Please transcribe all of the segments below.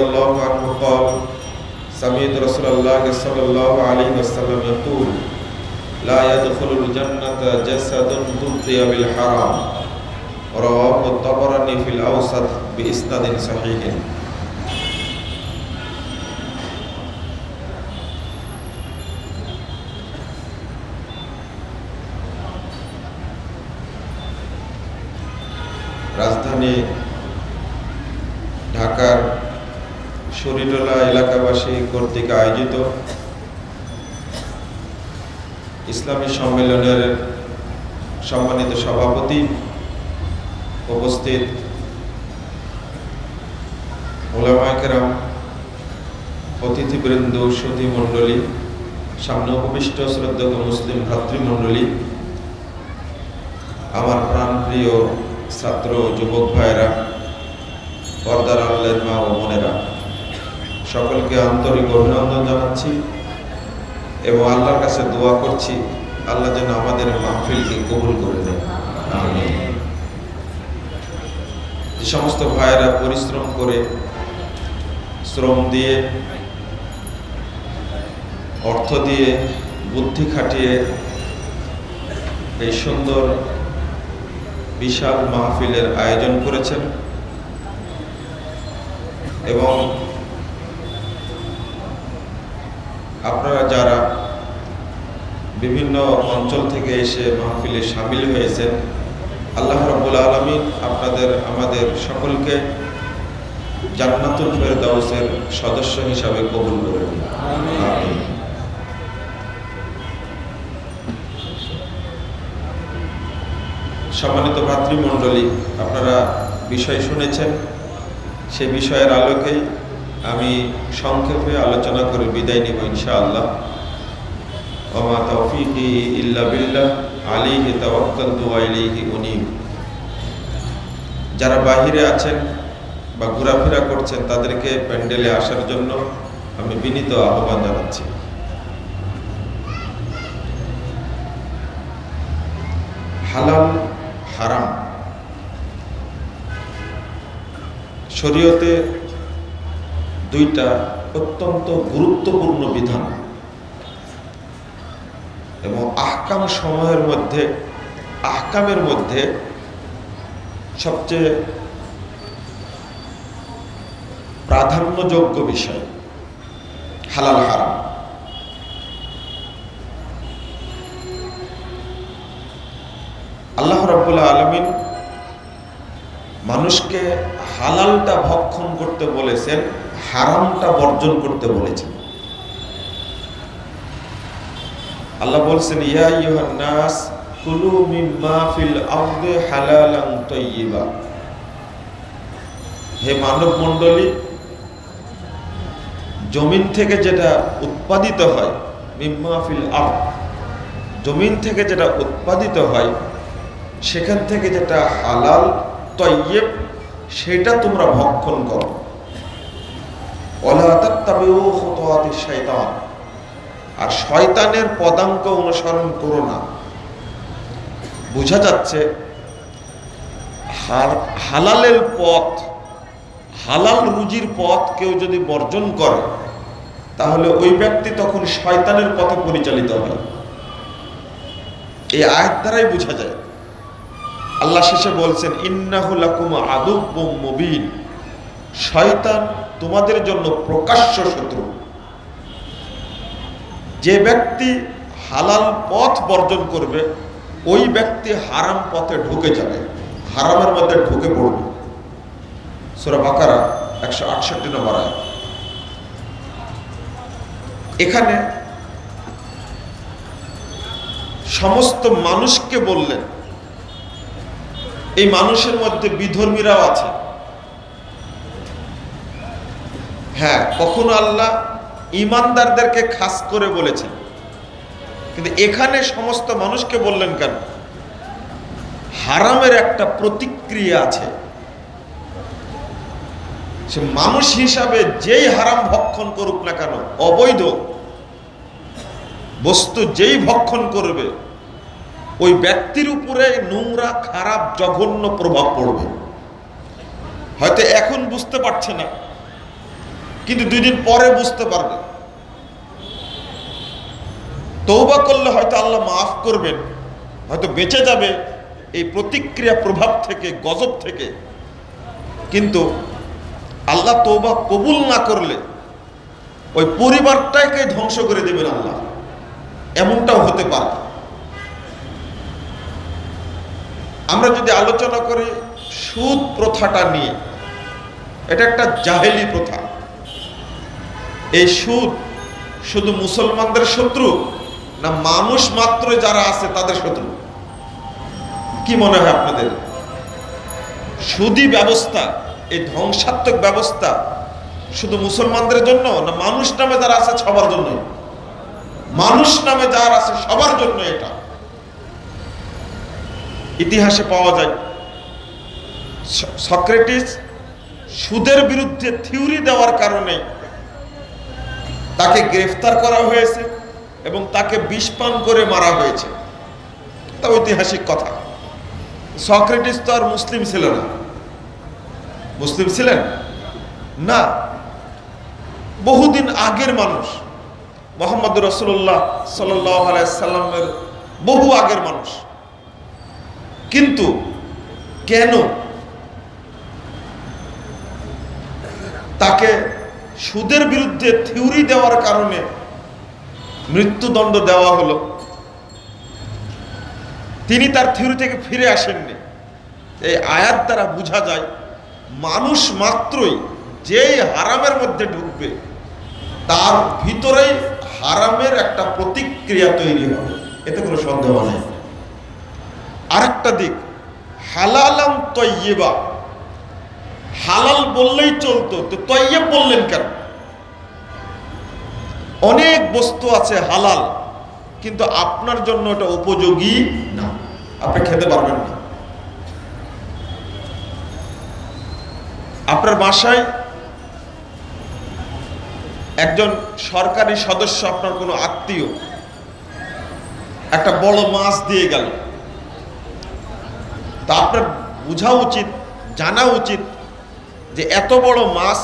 الله عنه قال سمعت رسول الله صلى الله عليه وسلم يقول لا يدخل الجنة جسد تبطي بالحرام رواه الطبراني في الأوسط بإسناد صحيح রাজধানী শরীরলা এলাকাবাসী কর্তৃক আয়োজিত ইসলামী সম্মেলনের সম্মানিত সভাপতি উপস্থিত ওলামায়কেরাম অতিথিবৃন্দ সুধী মণ্ডলী সামনে উপবিষ্ট শ্রদ্ধক মুসলিম ভ্রাতৃমণ্ডলী আমার প্রাণপ্রিয় ছাত্র, যুবক ভাইয়েরা, পর্দার আল্লের মা ও বোনেরা। সকলকে আন্তরিক অভিনন্দন জানাচ্ছি এবং আল্লাহর কাছে দোয়া করছি আল্লাহ যেন আমাদের মাহফিলকে কবুল করে দেন। যে সমস্ত ভাইয়েরা পরিশ্রম করে শ্রম দিয়ে অর্থ দিয়ে বুদ্ধি খাটিয়ে এই সুন্দর বিশাল মাহফিলের আয়োজন করেছেন এবং আপনারা যারা বিভিন্ন অঞ্চল থেকে এসে মাহফিলে সামিল হয়েছেন আল্লাহ রব্বুল আলমিন আপনাদের আমাদের সকলকে জান্নাতুল ফেরদাউসের সদস্য হিসাবে কবুল করে সম্মানিত ভাতৃমণ্ডলী আপনারা বিষয় শুনেছেন সে বিষয়ের আলোকেই আমি সংক্ষেপে আলোচনা করে বিদায় নিব ইনশাআল্লাহ। ওমা তৌফিকি ইল্লা বিল্লাহ আলিহি তাওয়াক্কালতু ওয়া যারা বাহিরে আছেন বা ঘোরাফেরা করছেন, তাদেরকে প্যান্ডেলে আসার জন্য আমি বিনীত আহ্বান জানাচ্ছি। হালাল, হারাম। শরীয়তে দুইটা অত্যন্ত গুরুত্বপূর্ণ বিধান। এবং আহকাম সময়ের মধ্যে, আহকামের মধ্যে সবচেয়ে প্রাধান্যযোগ্য বিষয়, হালাল হারাম। আল্লাহ রব্বুল্লাহ আলমিন মানুষকে হালালটা ভক্ষণ করতে বলেছেন, হারামটা বর্জন করতে বলেছেন। আল্লাহ বলছেন, ইয়া ইউহান নাস কুলু মিম্মা ফিল আরদি হালালান তাইয়্যিবা হে মানব মণ্ডলী জমিন থেকে যেটা উৎপাদিত হয়, মিম্মা ফিল আরদ, জমিন থেকে যেটা উৎপাদিত হয়, সেখান থেকে যেটা হালাল তৈয়েব সেটা তোমরা ভক্ষণ করো। আর শয়তানের পদাঙ্ক অনুসরণ করো না। বোঝা যাচ্ছে হালালের পথ, হালাল রুজির পথ কেউ যদি বর্জন করে, তাহলে ওই ব্যক্তি তখন শয়তানের পথে পরিচালিত হয় এই আয়ের দ্বারাই বোঝা যায়। আল্লাহ শেষে বলছেন ইন্নাহুলাকুম আদুব্বুম মুবিন। শয়তান তোমাদের জন্য প্রকাশ্য শত্রু। যে ব্যক্তি হালাল পথ বর্জন করবে, ওই ব্যক্তি হারাম পথে ঢুকে যাবে, হারামের মধ্যে ঢুকে পড়বে। সুরা বাকারা, একশো আটষট্টি নম্বর আয় এখানে সমস্ত মানুষকে বললেন এই মানুষের মধ্যে বিধর্মীরাও আছে। হ্যাঁ কখনো আল্লাহ ইমানদারদেরকে খাস করে বলেছেন। কিন্তু এখানে সমস্ত মানুষকে বললেন কেন? হারামের একটা প্রতিক্রিয়া আছে। সে মানুষ হিসাবে যেই হারাম ভক্ষণ করুক না কেন, অবৈধ। বস্তু যেই ভক্ষণ করবে ওই ব্যক্তির উপরে নোংরা, খারাপ, জঘন্য প্রভাব পড়বে। হয়তো এখন বুঝতে পারছে না, কিন্তু দুই দিন পরে বুঝতে পারবে। তৌবা করলে হয়তো আল্লাহ মাফ করবেন, হয়তো বেঁচে যাবে এই প্রতিক্রিয়া প্রভাব থেকে, গজব থেকে। কিন্তু আল্লাহ তৌবা কবুল না করলে ওই পরিবারটাকে ধ্বংস করে দেবেন আল্লাহ। এমনটাও হতে পারে। আমরা যদি আলোচনা করি সুদ প্রথাটা নিয়ে, এটা একটা জাহেলি প্রথা। এই সুদ শুধু মুসলমানদের শত্রু না, মানুষ মাত্র যারা আছে তাদের শত্রু। কি মনে হয় আপনাদের? সুদি ব্যবস্থা, এই ধ্বংসাত্মক ব্যবস্থা শুধু মুসলমানদের জন্য না, মানুষ নামে যারা আছে সবার জন্য মানুষ নামে যারা আছে সবার জন্য এটা। ইতিহাসে পাওয়া যায়। সক্রেটিস সুদের বিরুদ্ধে থিওরি দেওয়ার কারণে তাকে গ্রেফতার করা হয়েছে এবং তাকে বিষ পান করে মারা হয়েছে। তা ঐতিহাসিক কথা। সক্রেটিস তো আর মুসলিম ছিল না। মুসলিম ছিলেন? না। বহুদিন আগের মানুষ। মোহাম্মদ রসুল্লাহ সাল্লামের বহু আগের মানুষ। কিন্তু কেন তাকে সুদের বিরুদ্ধে থিওরি দেওয়ার কারণে মৃত্যুদণ্ড দেওয়া হলো? তিনি তার থিওরি থেকে ফিরে আসেননি। এই আয়াত দ্বারা বোঝা যায়, মানুষ মাত্রই যেই হারামের মধ্যে ঢুকবে, তার ভিতরেই হারামের একটা প্রতিক্রিয়া তৈরি হবে। এতে কোনো সন্দেহ নেই। আরেকটা দিক, হালালাম তৈবা হালাল বললেই চলতো, তো তৈয়ব বললেন কেন? অনেক বস্তু আছে হালাল, কিন্তু আপনার জন্য এটা উপযোগী না, আপনি খেতে পারবেন না। আপনার বাসায় একজন সরকারি সদস্য, আপনার কোনো আত্মীয়, একটা বড় মাছ দিয়ে গেল। তা আপনার বোঝা উচিত, জানা উচিত যে এত বড় মাছ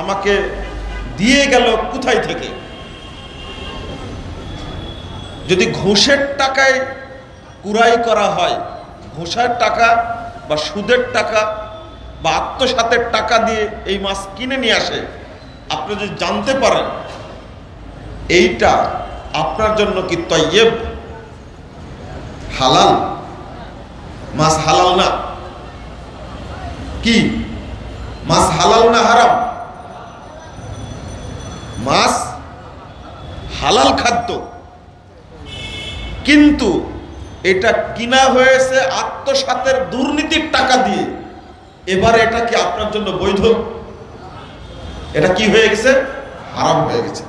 আমাকে দিয়ে গেল কোথায় থেকে? যদি ঘুষের টাকায় কুরাই করা হয়, ঘুষের টাকা বা সুদের টাকা বা আত্মসাতের টাকা দিয়ে এই মাছ কিনে নিয়ে আসে, আপনি যদি জানতে পারেন, এইটা আপনার জন্য কি তৈয়েব? হালাল? মাছ হালাল না? কি? মাছ হালাল না হারাম? মাছ হালাল খাদ্য। কিন্তু এটা কিনা হয়েছে আত্মসাতের দুর্নীতির টাকা দিয়ে। এবার এটা কি আপনার জন্য বৈধ? এটা কি হয়ে গেছে? হারাম হয়ে গেছে।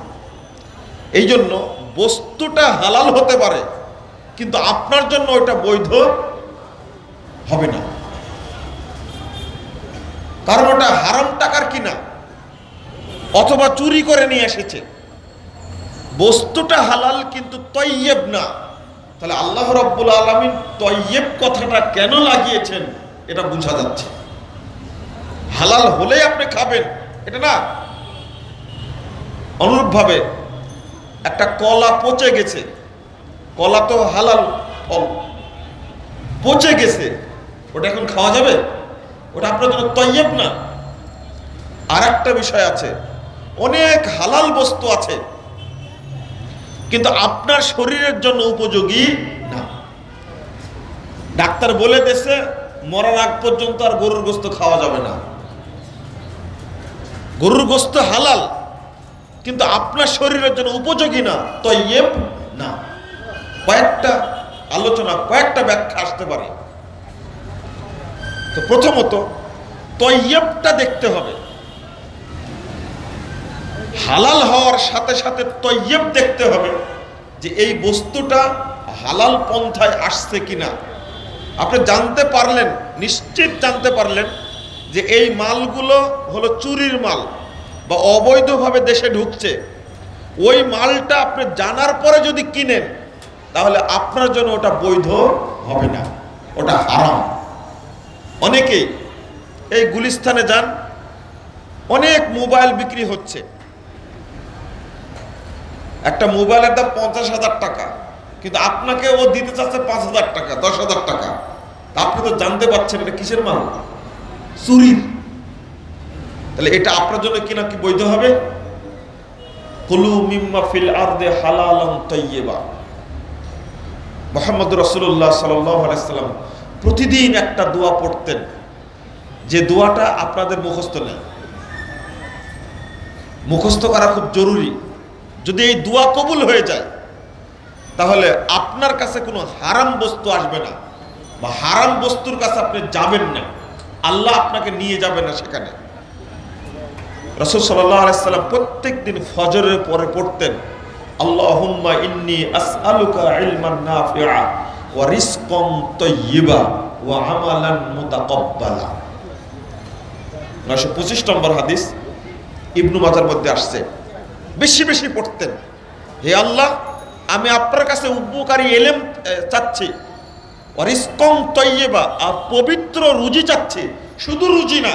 এই জন্য বস্তুটা হালাল হতে পারে, কিন্তু আপনার জন্য ওটা বৈধ হবে না। কারণ ওটা হারাম টাকার কিনা, অথবা চুরি করে নিয়ে এসেছে। বস্তুটা হালাল কিন্তু তৈয়েব না। তাহলে আল্লাহ রব্বুল আলমিন তৈয়েব কথাটা কেন লাগিয়েছেন, এটা বোঝা যাচ্ছে। হালাল হলেই আপনি খাবেন, এটা না। অনুরূপভাবে একটা কলা পচে গেছে। কলা তো হালাল ফল। পচে গেছে। ওটা এখন খাওয়া যাবে? ওটা আপনার জন্য তৈয়েব না। আর একটা বিষয় আছে, অনেক হালাল বস্তু আছে, কিন্তু আপনার শরীরের জন্য উপযোগী না। ডাক্তার বলে দেশে মরার আগ পর্যন্ত আর গরুর গোস্ত খাওয়া যাবে না। গরুর গোস্ত হালাল, কিন্তু আপনার শরীরের জন্য উপযোগী না, তৈয়েব না। কয়েকটা আলোচনা, কয়েকটা ব্যাখ্যা আসতে পারে। তো প্রথমত তৈয়বটা দেখতে হবে। হালাল হওয়ার সাথে সাথে তৈয়ব দেখতে হবে যে এই বস্তুটা হালাল পন্থায় আসছে কিনা। আপনি জানতে পারলেন, নিশ্চিত জানতে পারলেন যে এই মালগুলো হলো চুরির মাল বা অবৈধভাবে দেশে ঢুকছে। ওই মালটা আপনি জানার পরে যদি কিনেন, তাহলে আপনার জন্য ওটা বৈধ হবে না, ওটা হারাম। অনেকেই এই গুলিস্তানে যান, অনেক মোবাইল বিক্রি হচ্ছে। একটা মোবাইলের দাম পঞ্চাশ হাজার টাকা, কিন্তু আপনাকে ও দিতে চাচ্ছে পাঁচ হাজার টাকা, দশ হাজার টাকা। আপনি তো জানতে পারছেন এটা কিসের মাল? চুরির। তাহলে এটা আপনার জন্য কি না কি বৈধ হবে? কুলু মিম্মা ফিল আরদে হালালাম তাইয়্যিবা। মোহাম্মদ রসুল্লাহ সাল্লাম প্রতিদিন একটা দোয়া পড়তেন। যে দোয়াটা আপনাদের মুখস্থ নেই। মুখস্থ করা খুব জরুরি। যদি এই দোয়া কবুল হয়ে যায়, তাহলে আপনার কাছে কোনো হারাম বস্তু আসবে না বা হারাম বস্তুর কাছে আপনি যাবেন না। আল্লাহ আপনাকে নিয়ে যাবে না সেখানে। রসুল সাল্লাহ আলাইসাল্লাম প্রত্যেক দিন ফজরের পরে পড়তেন, আল্লাহুম্মা ইন্নি আসআলুকা ইলমান ওয়া রিজকান তাইয়্যিবা ওয়া আমালান মুতাকাব্বালা 925 নম্বর হাদিস ইবনু মাজার মধ্যে আসছে। বেশি বেশি পড়তেন। আল্লাহ, আমি আপনার কাছে উপকারী এলেম চাচ্ছি। অরিস্কং তৈবা আর পবিত্র রুজি চাচ্ছি। শুধু রুজি না,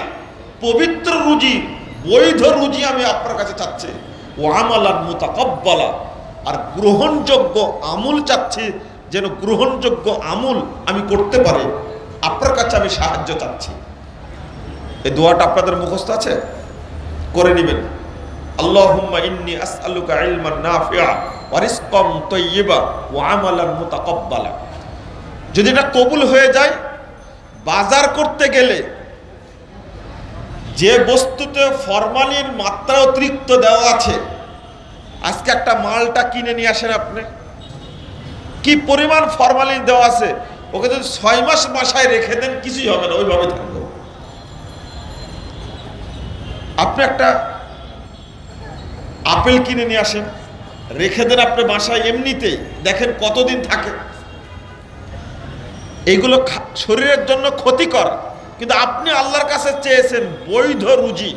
পবিত্র রুজি, বৈধ রুজি আমি আপনার কাছে চাচ্ছি। ও আমালান মোতাকব্বালা আর গ্রহণযোগ্য আমুল চাচ্ছি যেন গ্রহণযোগ্য আমুল আমি করতে পারি আপনার কাছে আমি সাহায্য চাচ্ছি। এই দোয়াটা আপনাদের মুখস্থ আছে? করে নেবেন। যদি এটা কবুল হয়ে যায়, বাজার করতে গেলে যে বস্তুতে ফরমালিন মাত্রা অতিরিক্ত দেওয়া আছে, আজকে একটা মালটা কিনে নিয়ে আসেন আপনি। কি পরিমাণ ফরমালিন দেওয়া আছে? ওকে যদি ছয় মাস বাসায় রেখে দেন, কিছুই হবে না, ওইভাবে থাকবে। আপনি একটা আপেল কিনে নিয়ে আসেন, রেখে দেন আপনি বাসায় এমনিতেই দেখেন কতদিন থাকে। এইগুলো শরীরের জন্য ক্ষতিকর, কিন্তু আপনি আল্লাহর কাছে চেয়েছেন বৈধ রুজি।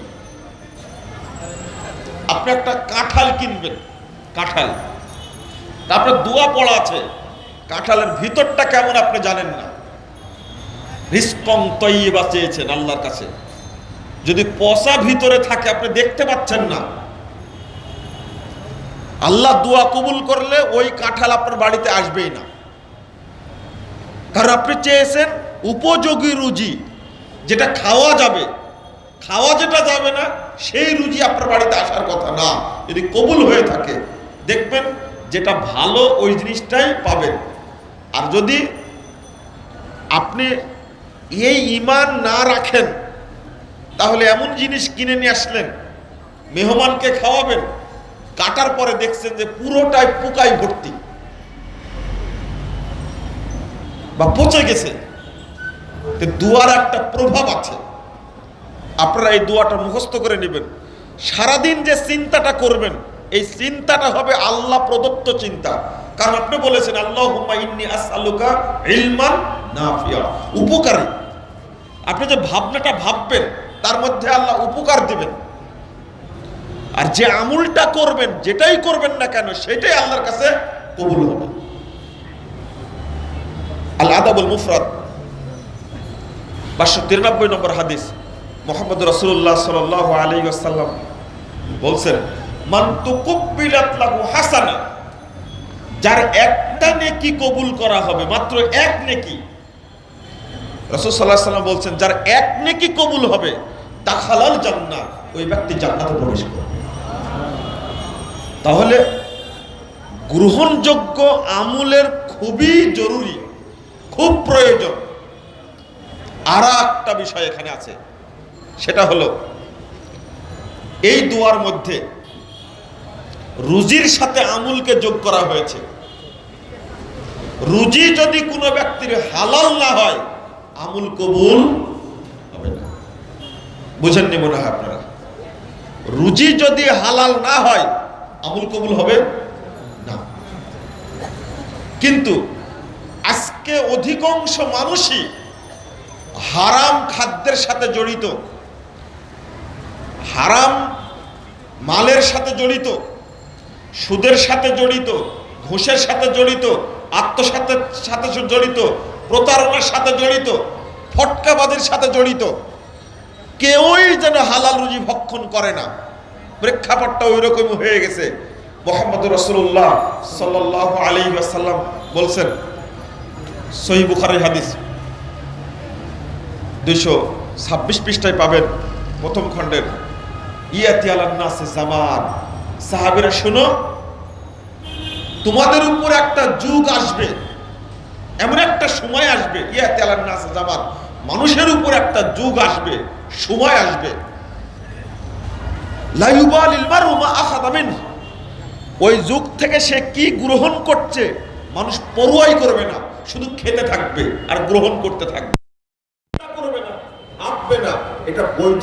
আপনি একটা কাঁঠাল কিনবেন, কাঁঠাল। তারপরে দোয়া পড়া আছে। কাঁঠালের ভিতরটা কেমন আপনি জানেন না। রিস্কং তৈবা চেয়েছেন আল্লাহর কাছে। যদি পচা ভিতরে থাকে আপনি দেখতে পাচ্ছেন না। আল্লাহ দোয়া কবুল করলে ওই কাঁঠাল আপনার বাড়িতে আসবেই না। কারণ আপনি চেয়েছেন উপযোগী রুজি, যেটা খাওয়া যাবে। খাওয়া যেটা যাবে না, সেই রুজি আপনার বাড়িতে আসার কথা না। যদি কবুল হয়ে থাকে, দেখবেন যেটা ভালো ওই জিনিসটাই পাবেন। আর যদি আপনি এই ইমান না রাখেন, তাহলে এমন জিনিস কিনে নিয়ে আসলেন, মেহমানকে খাওয়াবেন, কাটার পরে দেখছেন যে পুরোটাই পোকায় ভর্তি। বা পচে গেছে। দুয়ার একটা প্রভাব আছে। আপনারা এই দুয়াটা মুখস্থ করে নেবেন। সারাদিন যে চিন্তাটা করবেন এই চিন্তাটা হবে আল্লাহ প্রদত্ত চিন্তা। কারণ আপনি বলেছেন আল্লাহ ইন্নি উপকারী। আপনি যে ভাবনাটা ভাববেন, তার মধ্যে আল্লাহ উপকার দিবেন। আর যে আমুলটা করবেন, যেটাই করবেন না কেন, সেটাই আল্লাহর কাছে কবুল হবে। আল আদাবুল মুফরাদ পাঁচশো তিরানব্বই নম্বর হাদিস। মোহাম্মদ রসুল্লাহ সাল আলী আসাল্লাম বলছেন হাসানা। যার একটা নেকি কবুল করা হবে, মাত্র এক নেকি। রসুল সাল্লাম বলছেন, যার এক নেকি কবুল হবে তা খালাল জান্না ওই ব্যক্তি জান্নাতে প্রবেশ করবে। তাহলে গ্রহণযোগ্য আমুলের খুবই জরুরি, খুব প্রয়োজন। আর একটা বিষয় এখানে আছে, সেটা হলো, এই দোয়ার মধ্যে রুজির সাথে আমুলকে যোগ করা হয়েছে। রুজি যদি কোনো ব্যক্তির হালাল না হয়, আমুল কবুল হবে না। বুঝেননি মনে হয় আপনারা? রুজি যদি হালাল না হয়, আমুল কবুল হবে না। কিন্তু আজকে অধিকাংশ মানুষই হারাম খাদ্যের সাথে জড়িত, হারাম মালের সাথে জড়িত সুদের সাথে জড়িত, ঘুষের সাথে জড়িত আত্মসাতের সাথে জড়িত, প্রতারণার সাথে জড়িত ফটকাবাদের সাথে জড়িত। কেউই যেন হালাল রুজি ভক্ষণ করে না। প্রেক্ষাপটটা ওই রকম হয়ে গেছে। মোহাম্মদ রসুল্লাহ সাল্লাহ আলী আসাল্লাম বলছেন, সহি বুখারের হাদিস। দুইশো ছাব্বিশ পৃষ্ঠায় পাবেন প্রথম খণ্ডের, ইয়াতি আলান্নাসে জামান সাহাবিরা, শোনো, তোমাদের উপর একটা যুগ আসবে, এমন একটা সময় আসবে, ইয়াতি আলান্নাসে জামান মানুষের উপর একটা যুগ আসবে, সময় আসবে। ওই যুগ থেকে সে কি গ্রহণ করছে, মানুষ পড়ুয়াই করবে না, শুধু খেতে থাকবে আর গ্রহণ করতে থাকবে না আপবে না, এটা বৈধ